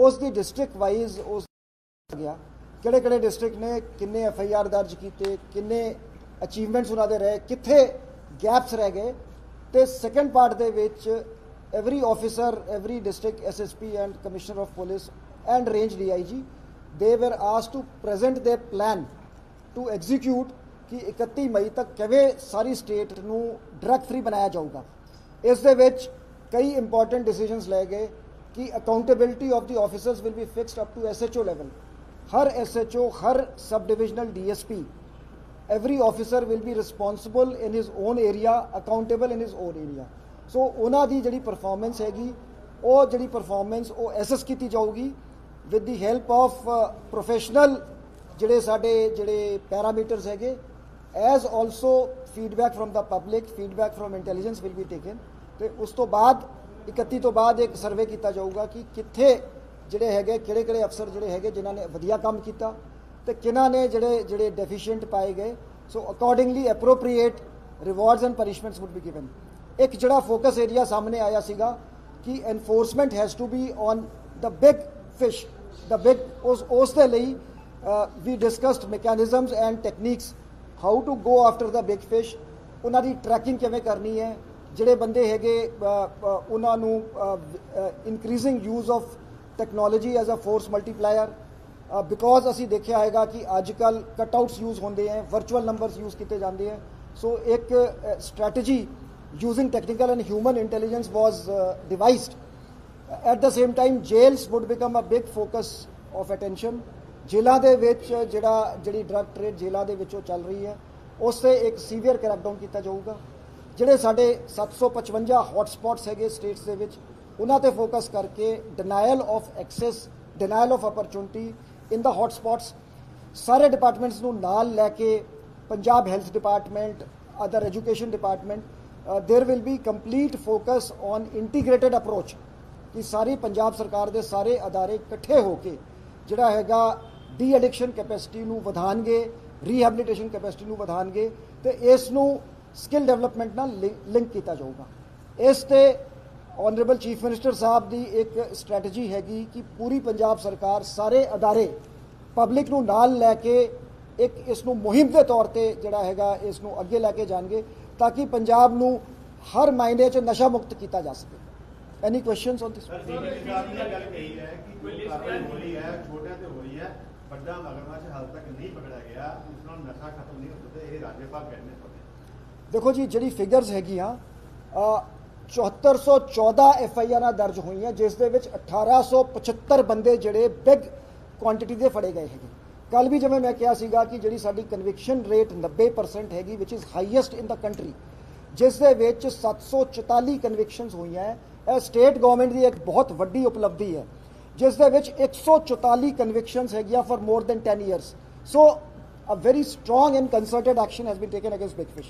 ਉਸ ਦੀ district wise ਉਸ ਗਿਆ। ਕਿਹੜੇ ਕਿਹੜੇ ਡਿਸਟ੍ਰਿਕਟ ਨੇ, ਕਿੰਨੇ ਐਫ ਆਈ ਆਰ ਦਰਜ ਕੀਤੇ, ਕਿੰਨੇ ਅਚੀਵਮੈਂਟਸ ਉਹਨਾਂ ਦੇ ਰਹੇ, ਕਿੱਥੇ ਗੈਪਸ ਰਹਿ ਗਏ। ਤੇ ਸੈਕੰਡ ਪਾਰਟ ਦੇ ਵਿੱਚ every officer every district S S P and commissioner of police and range D I G ਦੇ ਵਰ ਆਸ to present the plan to execute ਕਿ 31 ਮਈ ਤੱਕ ਕਿਵੇਂ ਸਾਰੀ ਸਟੇਟ ਨੂੰ ਡਰੱਗ ਫ੍ਰੀ ਬਣਾਇਆ ਜਾਊਗਾ ਇਸ ਦੇ ਵਿੱਚ ਕਈ ਇੰਪੋਰਟੈਂਟ ਡਿਸੀਜਨਸ ਲੈ ਗਏ ਕਿ accountability of the officers will be fixed up to SHO level Har SHO Har sub divisional DSP every officer will be responsible in his own area, accountable in his own area. So ਉਹਨਾਂ ਦੀ ਜਿਹੜੀ performance ਹੈਗੀ ਉਹ ਜਿਹੜੀ performance ਉਹ assess ਕੀਤੀ ਜਾਊਗੀ with the help of professional ਜਿਹੜੇ ਸਾਡੇ ਜਿਹੜੇ ਪੈਰਾਮੀਟਰਸ ਹੈਗੇ as also feedback from the public feedback from intelligence will be taken ਤੇ ਉਸ ਤੋਂ ਬਾਅਦ 31 ਤੋਂ ਬਾਅਦ ਇੱਕ ਸਰਵੇ ਕੀਤਾ ਜਾਊਗਾ ਕਿ ਕਿੱਥੇ ਜਿਹੜੇ ਹੈਗੇ, ਕਿਹੜੇ ਕਿਹੜੇ ਅਫਸਰ ਜਿਹੜੇ ਹੈਗੇ, ਜਿਨ੍ਹਾਂ ਨੇ ਵਧੀਆ ਕੰਮ ਕੀਤਾ ਤੇ ਕਿਹਨਾਂ ਨੇ ਜਿਹੜੇ ਜਿਹੜੇ ਡੈਫੀਸ਼ੀਐਂਟ ਪਾਏ ਗਏ। So accordingly appropriate rewards and punishments would be given ਇੱਕ ਜਿਹੜਾ ਫੋਕਸ ਏਰੀਆ ਸਾਹਮਣੇ ਆਇਆ ਸੀਗਾ ਕਿ enforcement has to be on the big fish the big ਉਸ ਉਸ ਦੇ ਲਈ ਵੀ discussed mechanisms and techniques how to go after the big fish ਉਹਨਾਂ ਦੀ ਟਰੈਕਿੰਗ ਕਿਵੇਂ ਕਰਨੀ ਹੈ ਜਿਹੜੇ ਬੰਦੇ ਹੈਗੇ ਉਹਨਾਂ ਨੂੰ increasing use of technology as a force multiplier because ਅਸੀਂ ਦੇਖਿਆ ਹੈਗਾ ਕਿ ਅੱਜ ਕੱਲ ਕਟਆਊਟਸ ਯੂਜ਼ ਹੁੰਦੇ ਹੈ ਵਰਚੁਅਲ ਨੰਬਰਸ ਯੂਜ਼ ਕੀਤੇ ਜਾਂਦੇ ਹੈ। ਸੋ ਇੱਕ strategy using technical and human intelligence was devised at the same time jails would become a big focus of attention ਜੇਲ੍ਹਾਂ ਦੇ ਵਿੱਚ ਜਿਹੜਾ, ਜਿਹੜੀ ਡਰਗ ਟ੍ਰੇਡ ਜੇਲ੍ਹਾਂ ਦੇ ਵਿੱਚੋਂ ਚੱਲ ਰਹੀ ਹੈ ਉਸ ਤੇ ਇੱਕ ਸੀਵੀਅਰ ਕ੍ਰੈਕਡਾਊਨ ਕੀਤਾ ਜਾਊਗਾ। ਜਿਹੜੇ ਸਾਡੇ 755 ਹੌਟਸਪੌਟਸ ਹੈਗੇ ਸਟੇਟਸ ਦੇ ਵਿੱਚ ਉਹਨਾਂ ਤੇ ਫੋਕਸ ਕਰਕੇ denial of access denial of opportunity in the hotspots ਸਾਰੇ ਡਿਪਾਰਟਮੈਂਟਸ ਨੂੰ ਨਾਲ ਲੈ ਕੇ Punjab health department other education department there will be complete focus on integrated approach ਕਿ ਸਾਰੀ ਪੰਜਾਬ ਸਰਕਾਰ ਦੇ ਸਾਰੇ ਅਦਾਰੇ ਇਕੱਠੇ ਹੋ ਕੇ ਜਿਹੜਾ ਹੈਗਾ ਡੀ ਐਡਿਕਸ਼ਨ ਕੈਪੈਸਿਟੀ ਨੂੰ ਵਧਾਣਗੇ ਰੀਹੈਬਿਲਿਟੇਸ਼ਨ ਕੈਪੈਸਿਟੀ ਨੂੰ ਵਧਾਣਗੇ ਤੇ ਇਸ ਨੂੰ ਸਕਿੱਲ ਡਿਵੈਲਪਮੈਂਟ ਨਾਲ ਲਿੰਕ ਕੀਤਾ ਜਾਊਗਾ। ਇਸ ਤੇ ਆਨਰੇਬਲ ਚੀਫ ਮਿਨਿਸਟਰ ਸਾਹਿਬ ਦੀ ਇੱਕ ਸਟ੍ਰੈਟਜੀ ਹੈਗੀ ਕਿ ਪੂਰੀ ਪੰਜਾਬ ਸਰਕਾਰ ਸਾਰੇ ਅਦਾਰੇ ਪਬਲਿਕ ਨੂੰ ਨਾਲ ਲੈ ਕੇ ਇੱਕ ਇਸ ਨੂੰ ਮੁਹਿੰਮ ਦੇ ਤੌਰ ਤੇ ਜਿਹੜਾ ਹੈਗਾ ਇਸ ਨੂੰ ਅੱਗੇ ਲੈ ਕੇ ਜਾਣਗੇ ਤਾਂ ਕਿ ਪੰਜਾਬ ਨੂੰ ਹਰ ਮਾਇਨੇ 'ਚ ਨਸ਼ਾ ਮੁਕਤ ਕੀਤਾ ਜਾ ਸਕੇ। Any questions on this sir ਸਾਹਿਬ ਨੇ ਇਹ ਗੱਲ ਕਹੀ ਹੈ ਕਿ ਜੋ ਕਾਰਵਾਈ ਹੋਈ ਹੈ ਛੋਟਿਆਂ ਤੇ ਹੋਈ ਹੈ ਵੱਡਾ ਮਗਰਮੱਛ ਹਾਲ ਤੱਕ ਨਹੀਂ ਪਕੜਿਆ ਗਿਆ ਉਸ ਨਾਲ ਨਸ਼ਾ ਖਤਮ ਨਹੀਂ ਹੋ ਸਕਦਾ ਇਹ ਰਾਜਪਾਲ ਕਹਿੰਦੇ ਤੁਹਾਡੇ ਦੇਖੋ ਜੀ ਜਿਹੜੀ ਫਿਗਰਸ ਹੈਗੀਆਂ ਅ, 7414 ਐਫ ਆਈ ਆਰਾਂ ਦਰਜ ਹੋਈਆਂ ਜਿਸ ਦੇ ਵਿੱਚ 1875 ਬੰਦੇ ਜਿਹੜੇ ਬਿਗ ਕੁਆਂਟੀਟੀ ਦੇ ਫੜੇ ਗਏ ਹੈਗੇ। ਕੱਲ ਵੀ ਜਿਵੇਂ ਮੈਂ ਕਿਹਾ ਸੀਗਾ ਕਿ ਜਿਹੜੀ ਸਾਡੀ ਕਨਵਿਕਸ਼ਨ ਰੇਟ 90% ਹੈਗੀ which is highest in the country ਜਿਸ ਦੇ ਵਿੱਚ 744 ਕਨਵਿਕਸ਼ਨਸ ਹੋਈਆਂ ਹੈ ਇਹ ਸਟੇਟ ਗਵਰਨਮੈਂਟ ਦੀ ਇੱਕ ਬਹੁਤ ਵੱਡੀ ਉਪਲਬਧੀ ਹੈ ਜਿਸ ਦੇ ਵਿੱਚ 144 ਕਨਵਿਕਸ਼ਨਸ ਹੈਗੀਆਂ for more than 10 years so a very strong and concerted action has been taken against big fish